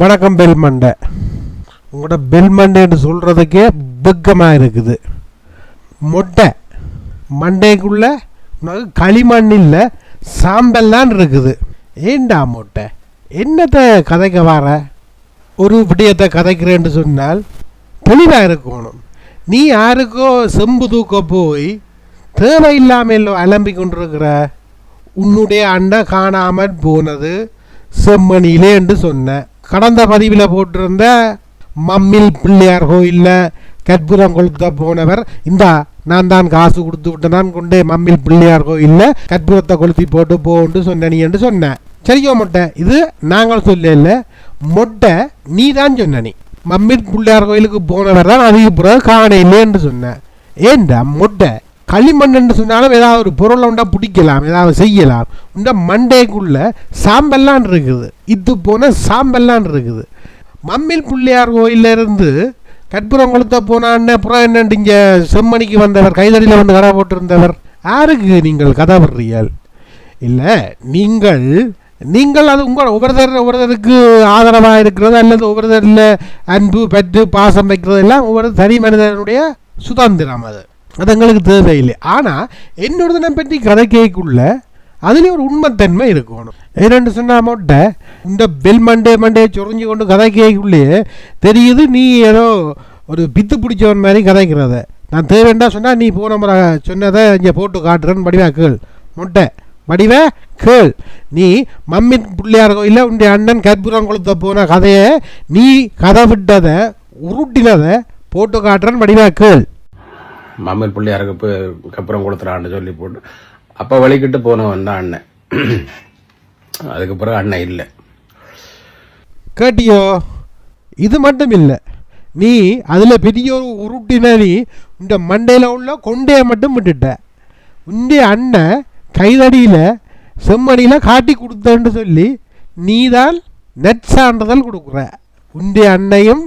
வணக்கம் பெல் மண்டை உங்களோட பெல் மண்டைன்னு சொல்கிறதுக்கே வெக்கமாக இருக்குது. மொட்டை. மண்டைக்குள்ளே உனக்கு களிமண் இல்லை சாம்பல்லாம் இருக்குது. ஏண்டா மொட்டை? என்னத்தை கதைக்க வர? ஒரு விடயத்தை கதைக்கிறேன்னு சொன்னால் தெளிவாக இருக்கணும். நீ யாருக்கோ செம்பு தூக்க போய் தேவையில்லாமல் அலம்பி கொண்டிருக்கிற உன்னுடைய அண்டை காணாமல் போனது செம்மணியிலே என்று சொன்ன. கடந்த பதிவில் போட்டிருந்த மம்மில் பிள்ளையார் கோயிலில் கற்பூரம் கொளுத்த போனவர். இந்தா நான் தான் காசு கொடுத்து விட்டு நான் கொண்டே மம்மில் பிள்ளையார் கோயிலில் கற்பூரத்தை கொளுத்தி போட்டு போன்னு சொன்ன என்று சொன்னேன் சரியோ மொட்டை இது நாங்கள் சொல்லல. மொட்டை நீ தான் சொன்ன நீ. மம்மில் பிள்ளையார் கோயிலுக்கு போனவர் தான் அதுக்கு பிறகு காணையிலே என்று சொன்னேன் ஏண்டா மொட்டை? களிமண் சொன்னாலும் ஏதாவது ஒரு பொருளை உண்டா பிடிக்கலாம் ஏதாவது செய்யலாம். உண்டா மண்டைக்குள்ள சாம்பல்லான் இருக்குது. இது போன சாம்பல்லான் இருக்குது. மம்மில் பிள்ளையார் கோயில்ல இருந்து போனான்னு புறம் என்னண்டு இங்கே செம்மணிக்கு வந்தவர் கைதடியில் வந்து கடை போட்டிருந்தவர்? யாருக்கு நீங்கள் கதை விடுறீர்கள் இல்லை நீங்கள் நீங்கள் அது உங்கள் ஒவ்வொருத்தர் ஒவ்வொருத்தருக்கு ஆதரவாக இருக்கிறது அல்லது ஒவ்வொருத்தரில் அன்பு பற்று பாசம் வைக்கிறது எல்லாம் ஒவ்வொரு தனி மனிதனுடைய சுதந்திரம் அது. அது எங்களுக்கு தேவையில்லை. ஆனால் என்னோட தினம் பற்றி கதை கேட்குள்ள அதுலேயும் ஒரு உண்மைத்தன்மை இருக்கணும். ஏன்னு சொன்னால் மொட்டை இந்த பெல் மண்டே மண்டே சொரிஞ்சு கொண்டு கதை கேட்குள்ளேயே தெரியுது நீ ஏதோ ஒரு பித்து பிடிச்சவன் மாதிரி கதைக்கிறத. நான் தேவைண்டா சொன்னால் நீ போன முறை சொன்னதை இங்கே போட்டு காட்டுறேன்னு வடிவா கேள். மொட்டை வடிவ கேள். நீ மம்மி பிள்ளையார் கோயிலில் உன்னுடைய அண்ணன் கற்பூரம் கொளுத்த போன கதையை நீ கதை விட்டதை உருட்டினதை போட்டு காட்டுறேன்னு வடிவா கேள். மாமன் பிள்ளையாருக்கு போய் கப்புறம் கொடுத்துறான்னு சொல்லி போட்டு அப்போ வழிக்கிட்டு போனவன் தான் அண்ணன். அதுக்கு பிறகு அண்ணன் இல்லை. கேட்டியோ? இது மட்டும் இல்லை. நீ அதில் பெரிய ஒரு உருட்டின நீ இந்த மண்டையில் உள்ள கொண்டையை மட்டும் விட்டுட்ட. உன்னுடைய அண்ணன் கைதடியில் செம்மணியில் காட்டி கொடுத்தேன்னு சொல்லி நீதான் நெற்சான்றிதழ் கொடுக்குற. உன்னுடைய அன்னையும்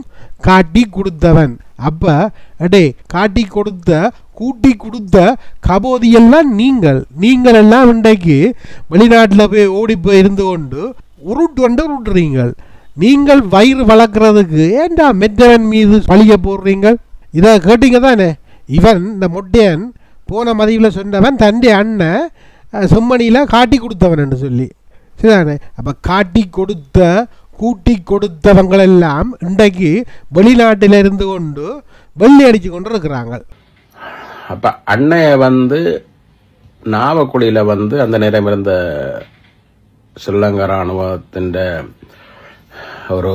காட்டி கொடுத்தவன். அப்போ அடே காட்டி கொடுத்த கூட்டி கொடுத்த கபோதியெல்லாம் நீங்கள். நீங்கள் எல்லாம் இன்றைக்கு வெளிநாட்டில் போய் ஓடி போய் இருந்து கொண்டு உருட்டு கொண்டு உருட்டுறீங்க நீங்கள் வயிறு வளர்க்குறதுக்கு ஏண்டா மெத்தவன் மீது பழிய போடுறீங்கள்? இதை கேட்டீங்க தானே? இவன் இந்த மொட்டையன் போன மதியில் சொன்னவன் தன்னுடைய அண்ணன் அஹ், செம்மணியில் காட்டி கொடுத்தவன் என்று சொல்லி. சரிதானே? அப்போ காட்டி கொடுத்த கூட்டி கொடுத்தவங்களெல்லாம் இன்றைக்கு வெளிநாட்டில் இருந்து கொண்டு வெள்ளி அடித்து கொண்டு இருக்கிறாங்க. அப்போ அண்ணைய வந்து நாவக்குழியில் வந்து அந்த நேரம் இருந்த ஸ்ரீலங்கா இராணுவத்தின் ஒரு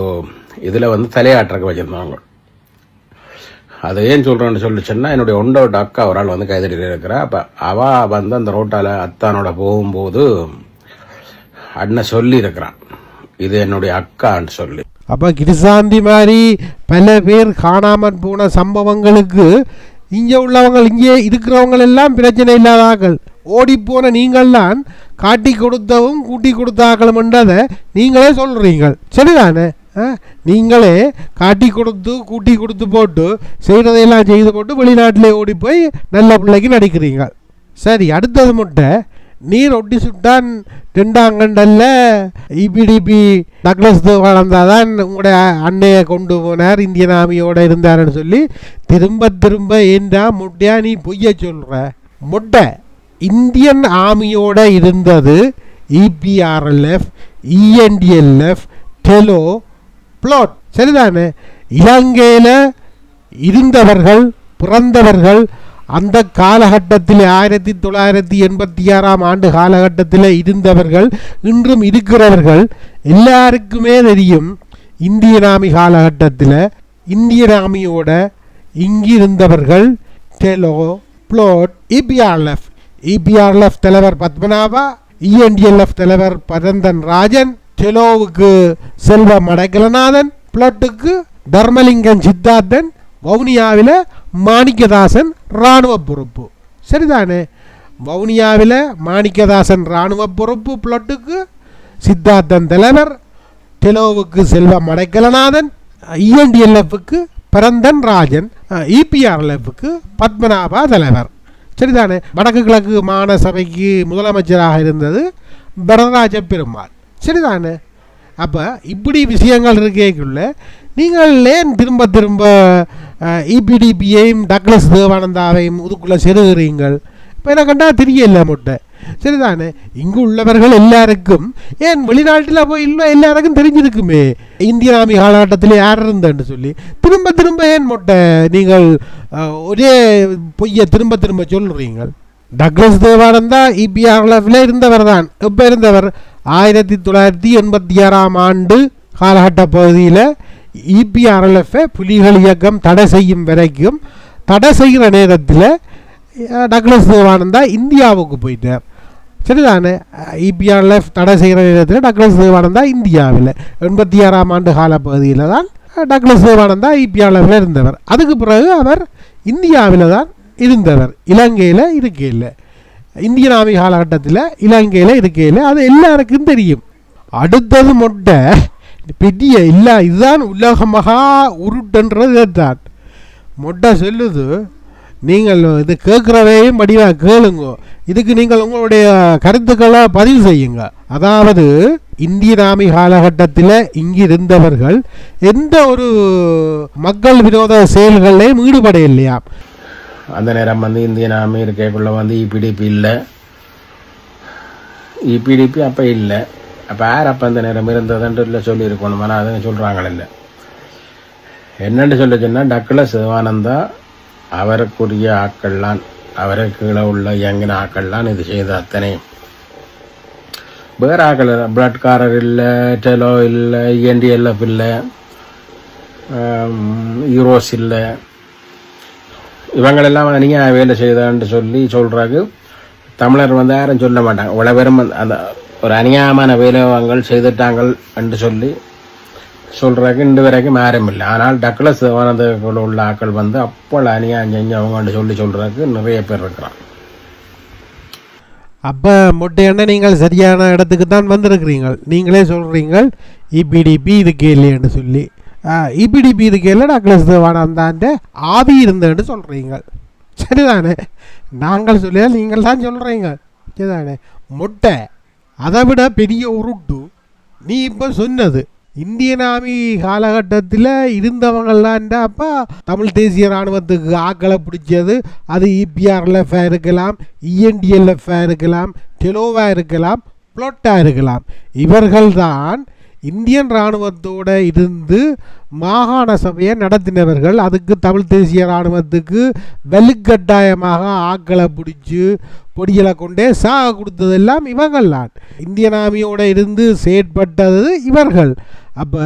இதில் வந்து தலையாட்டுறக்க வச்சுருந்தாங்க. அதை ஏன் சொல்கிறேன்னு சொல்லி சொன்னால் என்னுடைய ஒண்டோட அக்கா ஒரு ஆள் வந்து கைதடியில் இருக்கிறா. அப்போ அவள் வந்து அந்த ரோட்டால் அத்தானோட போகும்போது அண்ணன் சொல்லி இருக்கிறான் இது என்னுடைய அக்கான்னு சொல்லி. அப்போ கிருசாந்தி மாதிரி பல பேர் காணாமல் போன சம்பவங்களுக்கு இங்கே உள்ளவங்க இங்கே இருக்கிறவங்க எல்லாம் பிரச்சனை இல்லாதார்கள் ஓடிப்போன நீங்கள்தான் காட்டி கொடுத்தவும் கூட்டி கொடுத்தாக்களும்ன்றதை நீங்களே சொல்கிறீங்க சரிதானே? ஆ? நீங்களே காட்டி கொடுத்து கூட்டி கொடுத்து போட்டு செய்கிறதையெல்லாம் செய்து போட்டு வெளிநாட்டிலே ஓடி போய் நல்ல பிள்ளைக்கு நடிக்கிறீங்க. சரி அடுத்தது முட்டை. நீர் ஒட்டி சுட்டான் ரெண்டாங்கண்டல்ல இபிடிபி டக்ளஸ் வளர்ந்தாதான் உங்களுடைய அன்னையை கொண்டு போனார் இந்தியன் ஆர்மியோட இருந்தாருன்னு சொல்லி திரும்ப திரும்ப ஏண்டா முட்டையா நீ பொய்ய சொல்ற? முட்டை. இந்தியன் ஆர்மியோட இருந்தது இபிஆர்எல்எஃப் இஎன்டிஎல்எஃப் டெலோ பிளாட் சரிதானே? இலங்கையில் இருந்தவர்கள் பிறந்தவர்கள் அந்த காலகட்டத்தில் ஆயிரத்தி தொள்ளாயிரத்தி எண்பத்தி ஆறாம் ஆண்டு காலகட்டத்தில் இருந்தவர்கள் இன்றும் இருக்கிறவர்கள் எல்லாருக்குமே தெரியும் இந்திய நாமி காலகட்டத்தில் இந்திய நாமியோட இங்கிருந்தவர்கள் டெலோ பிளோட் இபிஆர்எஃப். இபிஆர்எஃப் தலைவர் பத்மநாபா இஎன்டிஎல்எஃப் தலைவர் பரந்தன் ராஜன் டெலோவுக்கு செல்வம் அடைக்கலநாதன் பிளட்டுக்கு தர்மலிங்கம் சித்தார்த்தன் வவுனியாவில் மாணிக்கதாசன் இராணுவ பொறுப்பு. சரிதானே? வவுனியாவில் மாணிக்கதாசன் இராணுவ பொறுப்பு பிளட்டுக்கு சித்தார்த்தன் தலைவர் டெலோவுக்கு செல்வம் அடைக்கலநாதன் இஎன்டிஎல்எஃப்க்கு பரந்தன் ராஜன் இபிஆர்எல்எஃப்க்கு பத்மநாபா தலைவர். சரிதானே? வடக்கு கிழக்கு மாகாண சபைக்கு முதலமைச்சராக இருந்தது பரதராஜ பெருமாள். சரிதானே? அப்போ இப்படி விஷயங்கள் இருக்கேக்குள்ள நீங்கள் ஏன் திரும்ப திரும்ப இபிடிபியையும் டக்ளஸ் தேவானந்தாவையும் இதுக்குள்ளே செருகிறீங்கள். இப்போ எனக்கு கண்டா தெரியல முட்டை. சரிதானே? இங்கு உள்ளவர்கள் எல்லாருக்கும் ஏன் வெளிநாட்டில் போய் இல்லை எல்லாருக்கும் தெரிஞ்சிருக்குமே? இந்திய ஆமி காலகட்டத்தில் யார் இருந்தேன்னு சொல்லி. திரும்ப திரும்ப ஏன் முட்டை? நீங்கள் ஒரே பொய்யை திரும்ப திரும்ப சொல்கிறீங்கள் டக்ளஸ் தேவானந்தா இபிஆர்எஃப்ல இருந்தவர் தான். இப்போ இருந்தவர்? ஆயிரத்தி தொள்ளாயிரத்தி எண்பத்தி ஆறாம் ஆண்டு காலகட்ட பகுதியில் இபிஆர்எல்எஃப் புலிகள் இயக்கம் தடை செய்யும் வரைக்கும் தடை செய்கிற நேரத்தில் டக்ளஸ் தேவானந்தா இந்தியாவுக்கு போயிட்டார். சரிதானே? இபிஆர்எல்எஃப் தடை செய்கிற நேரத்தில் டக்ளஸ் தேவானந்தா இந்தியாவில். எண்பத்தி ஆறாம் ஆண்டு கால பகுதியில் தான் டக்ளஸ் தேவானந்தா இபிஆர்எல்எஃப்ல இருந்தவர். அதுக்கு பிறகு அவர் இந்தியாவில் தான் இருந்தவர். இலங்கையில் இருக்கையில். இந்திய நாமி காலகட்டத்தில் இலங்கையில் இருக்கையில். அது எல்லாருக்கும் தெரியும். அடுத்தது மொட்டை பெரிய இல்லை இதுதான் உலக மகா உருட்டுன்றது தான். மொட்டை சொல்லுது நீங்கள் இது கேட்குறதையும் படிவாக கேளுங்க. இதுக்கு நீங்கள் உங்களுடைய கருத்துக்களை பதிவு செய்யுங்க. அதாவது இந்திய நாமி காலகட்டத்தில் இங்கிருந்தவர்கள் எந்த ஒரு மக்கள் விரோத செயல்களையும் ஈடுபட இல்லையா? அந்த நேரம் வந்து இந்திய ஆர்மி இருக்கக்குள்ள வந்து இபிடிபி இல்லை. இபிடிபி அப்போ இல்லை. அப்போ யார் அப்போ அந்த நேரம் இருந்ததுன்ட்டு இல்லை சொல்லியிருக்கணும். ஆனால் அதுங்க சொல்கிறாங்களே என்னன்னு சொல்ல சொன்னால் டக்கில் சிவானந்தா அவருக்குரிய ஆக்கள்லாம் அவருக்கு கீழே உள்ள இயங்கின ஆக்கள்லாம் இது செய்த அத்தனை. வேறு ஆக்கள் பிளட்காரர் இல்லை டெலோ இல்லை இஎன்டிஎல்எஃப் இல்லை யூரோஸ் இல்லை. இவங்களெல்லாம் நீங்கள் வேலை செய்தான்னு சொல்லி சொல்கிறாங்க தமிழர் வந்து யாரும் சொல்ல மாட்டாங்க. உழவரும் அந்த ஒரு அநியாயமான வேலைவாங்கள் செய்துட்டாங்கள் என்று சொல்லி சொல்கிறாங்க இன்று வரைக்கும் யாரும் இல்லை. ஆனால் டக்ளஸ் சிவானந்தக்குள்ள உள்ள ஆக்கள் வந்து அப்போ அநியாயம் செஞ்சவங்கன்னு சொல்லி சொல்கிறதுக்கு நிறைய பேர் இருக்கிறான் அப்போ மொட்டையண்ண நீங்கள் சரியான இடத்துக்கு தான் வந்திருக்கிறீங்க நீங்களே சொல்கிறீங்க இபிடிபி இதுக்கு இல்லைன்னு சொல்லி. இபிடிபி இதுக்கு இல்லை டக்ளஸ் தேவானந்தாண்ட ஆவி இருந்தேன்னு சொல்கிறீங்க சரிதானே? நாங்கள் சொல்லியா நீங்கள் தான் சொல்கிறீங்க சரிதானே? மொட்டை அதை விட பெரிய உருட்டு நீ இப்போ சொன்னது. இந்தியன் ஆர்மி காலகட்டத்தில் இருந்தவங்களாண்டா அப்போ தமிழ் தேசிய இராணுவத்துக்கு ஆக்களை பிடிச்சது. அது இபிஆர்எல்எஃபாக இருக்கலாம் இஎன்டிஎல்எஃபாக இருக்கலாம் டெலோவாக இருக்கலாம் புளொட்டாக இருக்கலாம். இவர்கள்தான் இந்தியன் இராணுவத்தோடு இருந்து மாகாண சபையை நடத்தினவர்கள் அதுக்கு தமிழ் தேசிய இராணுவத்துக்கு வலுக்கட்டாயமாக ஆக்களை பிடிச்சி பொடிகளை கொண்டே சாக கொடுத்ததெல்லாம் இவங்கள்தான். இந்தியன் ஆர்மியோடு இருந்து செயற்பட்டது இவர்கள். அப்போ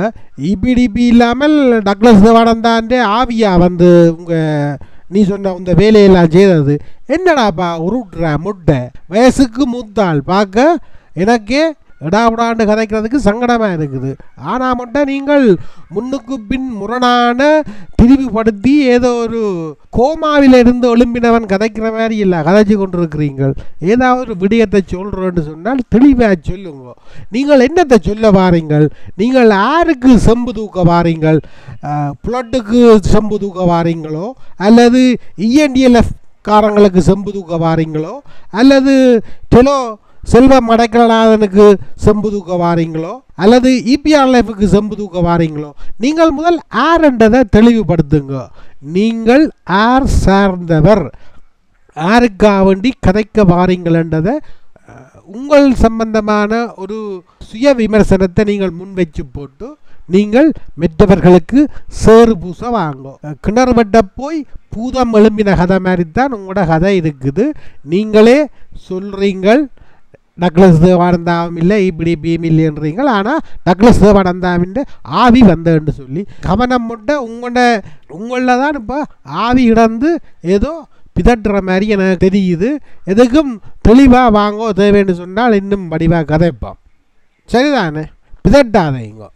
இபிடிபி இல்லாமல் டக்ளஸ் தேவானந்தாண்டே ஆவியா வந்து உங்கள் நீ சொன்ன இந்த வேலையெல்லாம் செய்தது. என்னடாப்பா உருட்டுற முட்டை? வயசுக்கு மூத்தாள். பார்க்க எனக்கே எடாபுடாண்டு கதைக்கிறதுக்கு சங்கடமாக இருக்குது. ஆனால் மட்டும் நீங்கள் முன்னுக்கு பின் முரணான திரிவுபடுத்தி ஏதோ ஒரு கோமாவில் இருந்து ஒழும்பினவன் கதைக்கிற மாதிரி இல்லை கதைச்சு கொண்டிருக்கிறீங்கள் ஏதாவது ஒரு விடயத்தை சொல்கிறோன்னு சொன்னால் தெளிவாக சொல்லுங்க. நீங்கள் என்னத்தை சொல்ல வாரீங்கள்? நீங்கள் யாருக்கு செம்பு தூக்க வாரீங்கள்? புலட்டுக்கு செம்பு தூக்க வாரீங்களோ? அல்லது இஎன்டிஎல்எஃப் காரங்களுக்கு செம்பு தூக்க வாரீங்களோ? அல்லது டெலோ செல்வம் அடைக்கலநாதனுக்கு செம்பு தூக்க வாரீங்களோ? அல்லது இபிஆர் லைஃபுக்கு செம்பு தூக்க வாரீங்களோ? நீங்கள் முதல் ஆர்ன்றதை தெளிவுபடுத்துங்க. நீங்கள் ஆர் சார்ந்தவர். யாருக்காக வேண்டி கதைக்க வாரீங்களன்றதை உங்கள் சம்பந்தமான ஒரு சுய விமர்சனத்தை நீங்கள் முன் வச்சு போட்டு நீங்கள் மெற்றவர்களுக்கு சேறு பூச வாங்கும் கிணறு வெட்ட போய் பூதம் எழும்பின கதை மாதிரி தான் உங்களோட கதை இருக்குது. நீங்களே சொல்கிறீங்கள் டக்ளஸ் தேவானந்தாவும் இல்லை இப்படி பீம் இல்லைன்றீங்கள் ஆனால் டக்ளஸ் தேவானந்தாவின் ஆவி வந்தேன்னு சொல்லி கவனம் மட்டும் உங்களோட உங்களில் தான் இப்போ ஆவி இடந்து ஏதோ பிதட்டுற மாதிரி எனக்கு தெரியுது. எதுக்கும் தெளிவாக வாங்கோ தேவைன்னு சொன்னால் இன்னும் வடிவாக கதைப்போம். சரிதானே? பிதட்டாதீங்க